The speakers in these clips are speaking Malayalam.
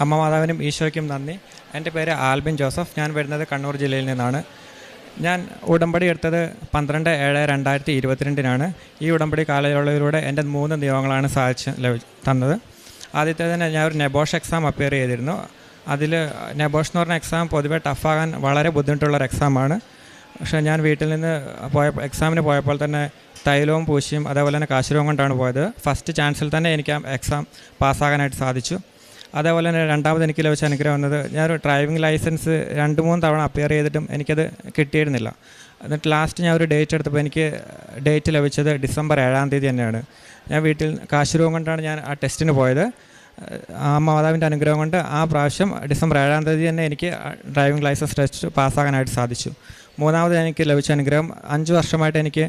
അമ്മ മാതാവിനും ഈശോയ്ക്കും നന്ദി. എന്റെ പേര് ആൽബിൻ ജോസഫ്. ഞാൻ വരുന്നത് കണ്ണൂർ ജില്ലയിൽ നിന്നാണ്. ഞാൻ ഉടമ്പടി എടുത്തത് പന്ത്രണ്ട് ഏഴ് രണ്ടായിരത്തി ഇരുപത്തിരണ്ടിനാണ്. ഈ ഉടമ്പടി കാലയളവിലൂടെ എന്റെ മൂന്ന് നിയമങ്ങളാണ് സാധിച്ച് തന്നത്. ആദ്യത്തെ തന്നെ ഞാൻ ഒരു നെബോഷ് എക്സാം അപ്പിയർ ചെയ്തിരുന്നു. അതിൽ നെബോഷ് എന്ന് പറഞ്ഞ എക്സാം പൊതുവേ ടഫാകാൻ വളരെ ബുദ്ധിമുട്ടുള്ളൊരു എക്സാമാണ് പക്ഷേ ഞാൻ വീട്ടിൽ നിന്ന് പോയ എക്സാമിന് പോയപ്പോൾ തന്നെ തൈലവും പൂശിയും അതേപോലെ തന്നെ കാശുരവും കൊണ്ടാണ് പോയത്. ഫസ്റ്റ് ചാൻസിൽ തന്നെ എനിക്ക് ആ എക്സാം പാസ്സാകാനായിട്ട് സാധിച്ചു. അതേപോലെ തന്നെ രണ്ടാമത് എനിക്ക് ലഭിച്ച അനുഗ്രഹം വന്നത് ഞാനൊരു ഡ്രൈവിംഗ് ലൈസൻസ് രണ്ട് മൂന്ന് തവണ അപ്പിയർ ചെയ്തിട്ടും എനിക്കത് കിട്ടിയിരുന്നില്ല. എന്നിട്ട് ലാസ്റ്റ് ഞാൻ ഒരു ഡേറ്റ് എടുത്തപ്പോൾ എനിക്ക് ഡേറ്റ് ലഭിച്ചത് ഡിസംബർ ഏഴാം തീയതി തന്നെയാണ്. ഞാൻ വീട്ടിൽ കാശുരൂപം കൊണ്ടാണ് ഞാൻ ആ ടെസ്റ്റിന് പോയത്. ആ മാതാവിന്റെ അനുഗ്രഹം കൊണ്ട് ആ പ്രാവശ്യം ഡിസംബർ ഏഴാം തീയതി തന്നെ എനിക്ക് ഡ്രൈവിംഗ് ലൈസൻസ് ടെസ്റ്റ് പാസ്സാകാനായിട്ട് സാധിച്ചു. മൂന്നാമത് എനിക്ക് ലഭിച്ച അനുഗ്രഹം അഞ്ച് വർഷമായിട്ട് എനിക്ക്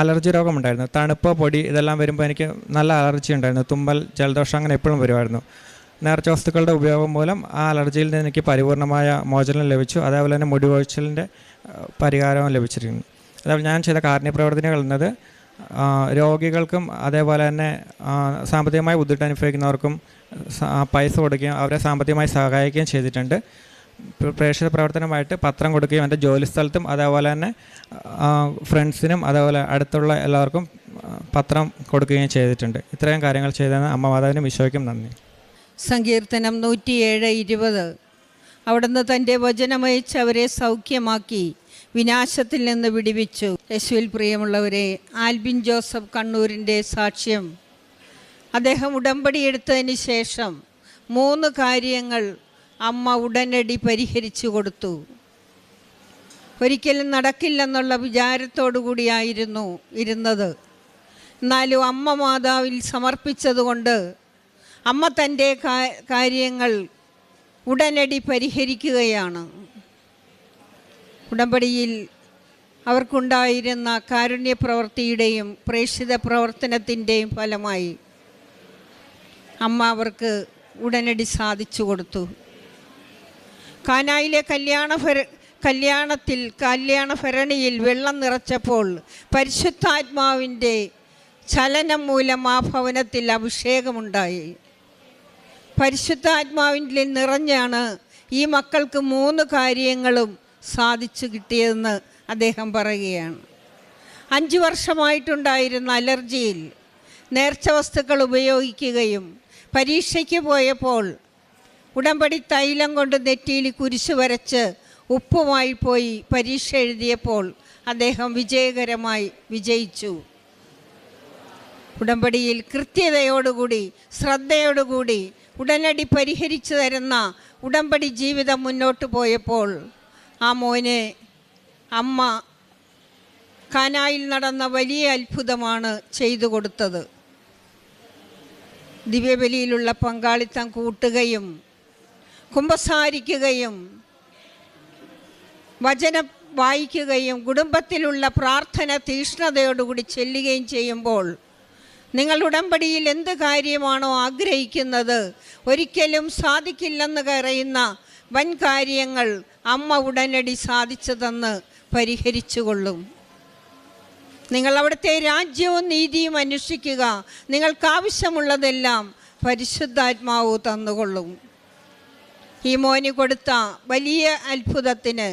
അലർജി രോഗമുണ്ടായിരുന്നു. തണുപ്പ് പൊടി ഇതെല്ലാം വരുമ്പോൾ എനിക്ക് നല്ല അലർജി ഉണ്ടായിരുന്നു. തുമ്പൽ ജലദോഷം അങ്ങനെ എപ്പോഴും വരുമായിരുന്നു. നേർച്ച വസ്തുക്കളുടെ ഉപയോഗം മൂലം ആ അലർജിയിൽ നിന്ന് എനിക്ക് പരിപൂർണമായ മോചനം ലഭിച്ചു. അതേപോലെ തന്നെ മുടി കൊഴിച്ചിലിന്റെ പരിഹാരവും ലഭിച്ചിരിക്കുന്നു അതേപോലെ ഞാൻ ചെയ്ത കാരുണ്യപ്രവർത്തനങ്ങൾ എന്നത് രോഗികൾക്കും അതേപോലെ തന്നെ സാമ്പത്തികമായി ബുദ്ധിമുട്ട് അനുഭവിക്കുന്നവർക്കും പൈസ കൊടുക്കുകയും അവരെ സാമ്പത്തികമായി സഹായിക്കുകയും ചെയ്തിട്ടുണ്ട്. പ്രേക്ഷിത പ്രവർത്തനമായിട്ട് പത്രം കൊടുക്കുകയും എന്റെ ജോലി സ്ഥലത്തും അതേപോലെ തന്നെ ഫ്രണ്ട്സിനും അതേപോലെ അടുത്തുള്ള എല്ലാവർക്കും പത്രം കൊടുക്കുകയും ചെയ്തിട്ടുണ്ട്. ഇത്രയും കാര്യങ്ങൾ ചെയ്തതെന്ന് അമ്മ മാതാവിനും ഈശോയ്ക്കും നന്ദി. സങ്കീർത്തനം നൂറ്റിയേഴ് ഇരുപത്. അവിടുന്ന് തന്റെ വചനമയച്ച് അവരെ സൗഖ്യമാക്കി വിനാശത്തിൽ നിന്ന് വിടിവിച്ചു. യേശുവിൽ പ്രിയമുള്ളവരെ ആൽബിൻ ജോസഫ് കണ്ണൂരിന്റെ സാക്ഷ്യം. അദ്ദേഹം ഉടമ്പടി എടുത്തതിന് ശേഷം മൂന്ന് കാര്യങ്ങൾ അമ്മ ഉടനടി പരിഹരിച്ചു കൊടുത്തു. ഒരിക്കലും നടക്കില്ലെന്നുള്ള വിചാരത്തോടു കൂടിയായിരുന്നു ഇരുന്നത്. എന്നാലും അമ്മ മാതാവിൽ സമർപ്പിച്ചതുകൊണ്ട് അമ്മ തന്റെ കാര്യങ്ങൾ ഉടനടി പരിഹരിക്കുകയാണ്. ഉടമ്പടിയിൽ അവർക്കുണ്ടായിരുന്ന കാരുണ്യ പ്രവൃത്തിയുടെയും പ്രേക്ഷിത പ്രവർത്തനത്തിന്റെയും ഫലമായി അമ്മ അവർക്ക് ഉടനടി സാധിച്ചു കൊടുത്തു. കാനായിലെ കല്യാണ കല്യാണത്തിൽ കല്യാണ ഭരണിയിൽ വെള്ളം നിറച്ചപ്പോൾ പരിശുദ്ധാത്മാവിന്റെ ചലനം മൂലം ആ ഭവനത്തിൽ അഭിഷേകമുണ്ടായി. പരിശുദ്ധാത്മാവിന്റെ നിറഞ്ഞാണ് ഈ മക്കൾക്ക് മൂന്ന് കാര്യങ്ങളും സാധിച്ചു കിട്ടിയതെന്ന് അദ്ദേഹം പറയുകയാണ്. അഞ്ച് വർഷമായിട്ടുണ്ടായിരുന്ന അലർജിയിൽ നേർച്ച വസ്തുക്കൾ ഉപയോഗിക്കുകയും പരീക്ഷയ്ക്ക് പോയപ്പോൾ ഉടമ്പടി തൈലം കൊണ്ട് നെറ്റിയിൽ കുരിശ് വരച്ച് ഉപ്പുമായി പോയി പരീക്ഷ എഴുതിയപ്പോൾ അദ്ദേഹം വിജയകരമായി വിജയിച്ചു. ഉടമ്പടിയിൽ കൃത്യതയോടുകൂടി ശ്രദ്ധയോടുകൂടി ഉടനടി പരിഹരിച്ചു തരുന്ന ഉടമ്പടി ജീവിതം മുന്നോട്ട് പോയപ്പോൾ ആ മോനെ അമ്മ കാനായിൽ നടന്ന വലിയ അത്ഭുതമാണ് ചെയ്തു കൊടുത്തത്. ദിവ്യബലിയിലുള്ള പങ്കാളിത്തം കൂട്ടുകയും കുമ്പസാരിക്കുകയും വചനം വായിക്കുകയും കുടുംബത്തിലുള്ള പ്രാർത്ഥന തീഷ്ണതയോടുകൂടി ചെല്ലുകയും ചെയ്യുമ്പോൾ നിങ്ങൾ ഉടമ്പടിയിൽ എന്ത് കാര്യമാണോ ആഗ്രഹിക്കുന്നത് ഒരിക്കലും സാധിക്കില്ലെന്ന് കരയുന്ന വൻ കാര്യങ്ങൾ അമ്മ ഉടനടി സാധിച്ചതെന്ന് പരിഹരിച്ചുകൊള്ളും. നിങ്ങൾ അവിടുത്തെ രാജ്യവും നീതിയും അന്വേഷിക്കുക നിങ്ങൾക്കാവശ്യമുള്ളതെല്ലാം പരിശുദ്ധാത്മാവ് തന്നുകൊള്ളും. ഈ മോന് കൊടുത്ത വലിയ അത്ഭുതത്തിന്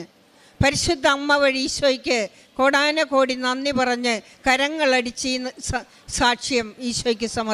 പരിശുദ്ധ അമ്മ വഴി ഈശോയ്ക്ക് കോടാന കോടി നന്ദി പറഞ്ഞ് കരങ്ങളടിച്ച് സാക്ഷ്യം ഈശോയ്ക്ക് സമർ